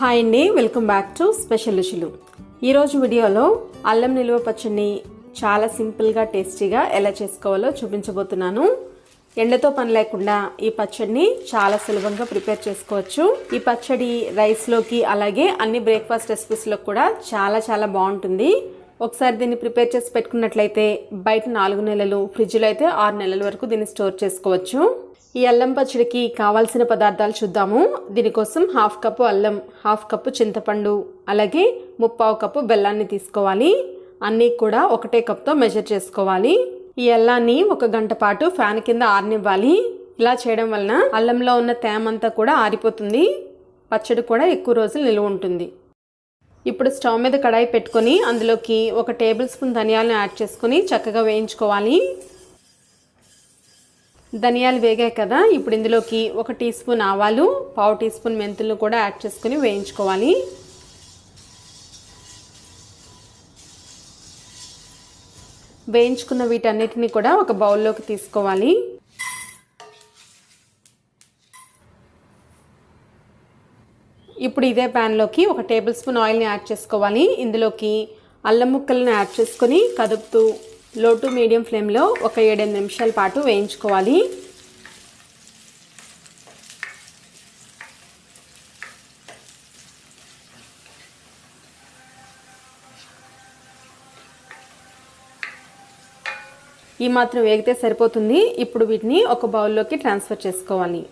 Hi అండి welcome back to special రుచులు ఈరోజు వీడియోలో అల్లం నిలువ పచ్చడిని చాలా సింపుల్గా టేస్టీగా ఎలా చేసుకోవాలో చూపించబోతున్నాను. ఎండతో పని లేకుండా ఈ పచ్చడిని చాలా సులభంగా ప్రిపేర్ చేసుకోవచ్చు. ఈ పచ్చడి రైస్లోకి అలాగే అన్ని బ్రేక్ఫాస్ట్ రెసిపీస్లో కూడా చాలా చాలా బాగుంటుంది. ఒకసారి దీన్ని ప్రిపేర్ చేసి పెట్టుకున్నట్లయితే బయట నాలుగు నెలలు ఫ్రిడ్జ్లో అయితే ఆరు నెలల వరకు దీన్ని స్టోర్ చేసుకోవచ్చు. ఈ అల్లం పచ్చడికి కావాల్సిన పదార్థాలు చూద్దాము. దీనికోసం హాఫ్ కప్పు అల్లం హాఫ్ కప్పు చింతపండు అలాగే ముప్పావు కప్పు బెల్లాన్ని తీసుకోవాలి. అన్నీ కూడా ఒకటే కప్తో మెజర్ చేసుకోవాలి. ఈ అల్లాన్ని ఒక గంట పాటు ఫ్యాన్ కింద ఆరనివ్వాలి. ఇలా చేయడం వలన అల్లంలో ఉన్న తేమంతా కూడా ఆరిపోతుంది. పచ్చడి కూడా ఎక్కువ రోజులు నిలువ ఉంటుంది. ఇప్పుడు స్టవ్ మీద కడాయి పెట్టుకొని అందులోకి ఒక టేబుల్ స్పూన్ ధనియాలను యాడ్ చేసుకొని చక్కగా వేయించుకోవాలి. ధనియాలు వేగాయి కదా. ఇప్పుడు ఇందులోకి ఒక టీ స్పూన్ ఆవాలు పావు టీ స్పూన్ మెంతులు కూడా యాడ్ చేసుకొని వేయించుకోవాలి. వేయించుకున్న వీటన్నిటిని కూడా ఒక బౌల్లోకి తీసుకోవాలి. ఇప్పుడు ఇదే ప్యాన్లోకి ఒక టేబుల్ స్పూన్ ఆయిల్ని యాడ్ చేసుకోవాలి. ఇందులోకి అల్లం ముక్కలను యాడ్ చేసుకొని కదుపుతూ లో టు మీడియం ఫ్లేమ్లో ఒక ఏడెనిమిది నిమిషాల పాటు వేయించుకోవాలి. ఈ మాత్రం వేగితే సరిపోతుంది. ఇప్పుడు వీటిని ఒక బౌల్లోకి ట్రాన్స్ఫర్ చేసుకోవాలి.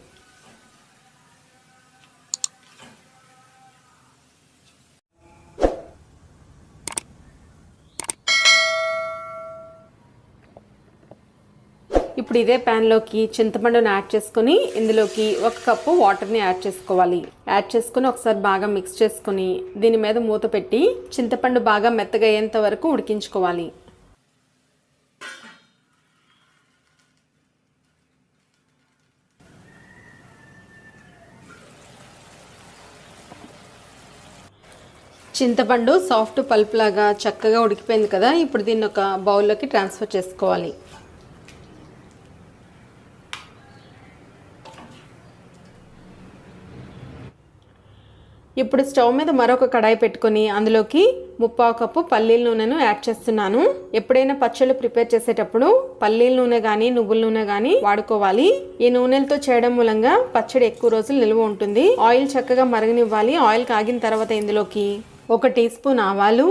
ఇప్పుడు ఇదే ప్యాన్లోకి చింతపండుని యాడ్ చేసుకుని ఇందులోకి ఒక కప్పు వాటర్ని యాడ్ చేసుకోవాలి. యాడ్ చేసుకుని ఒకసారి బాగా మిక్స్ చేసుకుని దీని మీద మూత పెట్టి చింతపండు బాగా మెత్తగా అయ్యేంత వరకు ఉడికించుకోవాలి. చింతపండు సాఫ్ట్ పల్ప్ లాగా చక్కగా ఉడికిపోయింది కదా ఇప్పుడు దీన్ని ఒక బౌల్లోకి ట్రాన్స్ఫర్ చేసుకోవాలి. ఇప్పుడు స్టవ్ మీద మరొక కడాయి పెట్టుకొని అందులోకి ముప్పావు కప్పు పల్లీల నూనెను యాడ్ చేస్తున్నాను. ఎప్పుడైనా పచ్చళ్ళు ప్రిపేర్ చేసేటప్పుడు పల్లీల నూనె కానీ నువ్వుల నూనె కానీ వాడుకోవాలి. ఈ నూనెలతో చేయడం మూలంగా పచ్చడి ఎక్కువ రోజులు నిల్వ ఉంటుంది. ఆయిల్ చక్కగా మరగనివ్వాలి. ఆయిల్ కాగిన తర్వాత ఇందులోకి ఒక టీ స్పూన్ ఆవాలు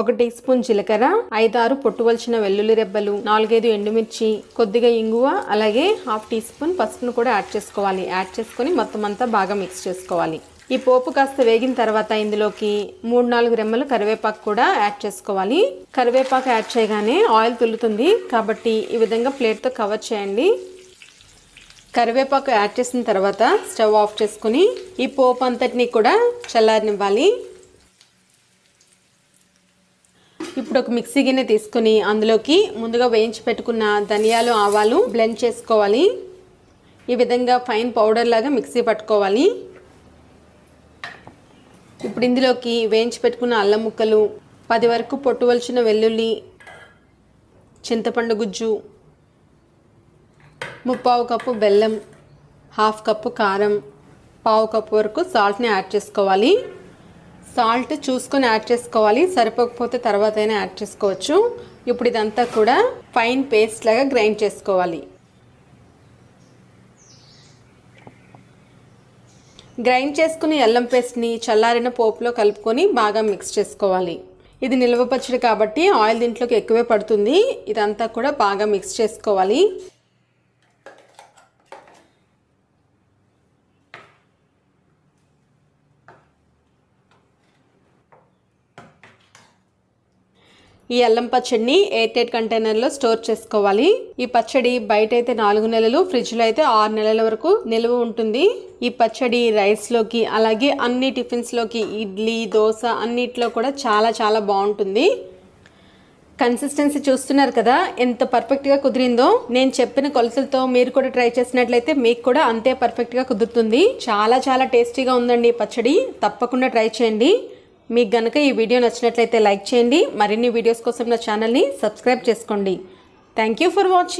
ఒక టీ స్పూన్ జీలకర్ర ఐదారు పొట్టువలసిన వెల్లుల్లి రెబ్బలు నాలుగైదు ఎండుమిర్చి కొద్దిగా ఇంగువ అలాగే హాఫ్ టీ స్పూన్ పసుపును కూడా యాడ్ చేసుకోవాలి. యాడ్ చేసుకొని మొత్తం అంతా బాగా మిక్స్ చేసుకోవాలి. ఈ పోపు కాస్త వేగిన తర్వాత ఇందులోకి మూడు నాలుగు రెమ్మలు కరివేపాకు కూడా యాడ్ చేసుకోవాలి. కరివేపాకు యాడ్ చేయగానే ఆయిల్ తుల్లుతుంది. కాబట్టి ఈ విధంగా ప్లేట్తో కవర్ చేయండి. కరివేపాకు యాడ్ చేసిన తర్వాత స్టవ్ ఆఫ్ చేసుకుని ఈ పోపు అంతటిని కూడా చల్లారనివ్వాలి. ఇప్పుడు ఒక మిక్సీ గిన్నె తీసుకుని అందులోకి ముందుగా వేయించి పెట్టుకున్న ధనియాలు ఆవాలు బ్లెండ్ చేసుకోవాలి. ఈ విధంగా ఫైన్ పౌడర్ లాగా మిక్సీ పట్టుకోవాలి. ఇప్పుడు ఇందులోకి వేయించి పెట్టుకున్న అల్లం ముక్కలు పది వరకు పొట్టువలసిన వెల్లుల్లి చింతపండు గుజ్జు ముప్పావు కప్పు బెల్లం హాఫ్ కప్పు కారం పావు కప్పు వరకు సాల్ట్ని యాడ్ చేసుకోవాలి. సాల్ట్ చూసుకొని యాడ్ చేసుకోవాలి. సరిపోకపోతే తర్వాత అయినా యాడ్ చేసుకోవచ్చు. ఇప్పుడు ఇదంతా కూడా ఫైన్ పేస్ట్ లాగా గ్రైండ్ చేసుకోవాలి. గ్రైండ్ చేసుకుని అల్లం పేస్ట్ని చల్లారిన పోపులో కలుపుకొని బాగా మిక్స్ చేసుకోవాలి. ఇది నిల్వ పచ్చడి కాబట్టి ఆయిల్ దీంట్లోకి ఎక్కువే పడుతుంది. ఇదంతా కూడా బాగా మిక్స్ చేసుకోవాలి. ఈ అల్లం పచ్చడిని ఎయిర్ టైట్ కంటైనర్లో స్టోర్ చేసుకోవాలి. ఈ పచ్చడి బయట అయితే నాలుగు నెలలు ఫ్రిడ్జ్లో అయితే ఆరు నెలల వరకు నిల్వ ఉంటుంది. ఈ పచ్చడి రైస్లోకి అలాగే అన్ని టిఫిన్స్లోకి ఇడ్లీ దోశ అన్నిట్లో కూడా చాలా చాలా బాగుంటుంది. కన్సిస్టెన్సీ చూస్తున్నారు కదా ఎంత పర్ఫెక్ట్గా కుదిరిందో. నేను చెప్పిన కొలతలతో మీరు కూడా ట్రై చేసినట్లయితే మీకు కూడా అంతే పర్ఫెక్ట్గా కుదురుతుంది. చాలా చాలా టేస్టీగా ఉందండి పచ్చడి. తప్పకుండా ట్రై చేయండి. మీకు గనుక ఈ వీడియో నచ్చినట్లయితే లైక్ చేయండి. మరిన్ని వీడియోస్ కోసం నా ఛానల్ని సబ్స్క్రైబ్ చేసుకోండి. Thank you for watching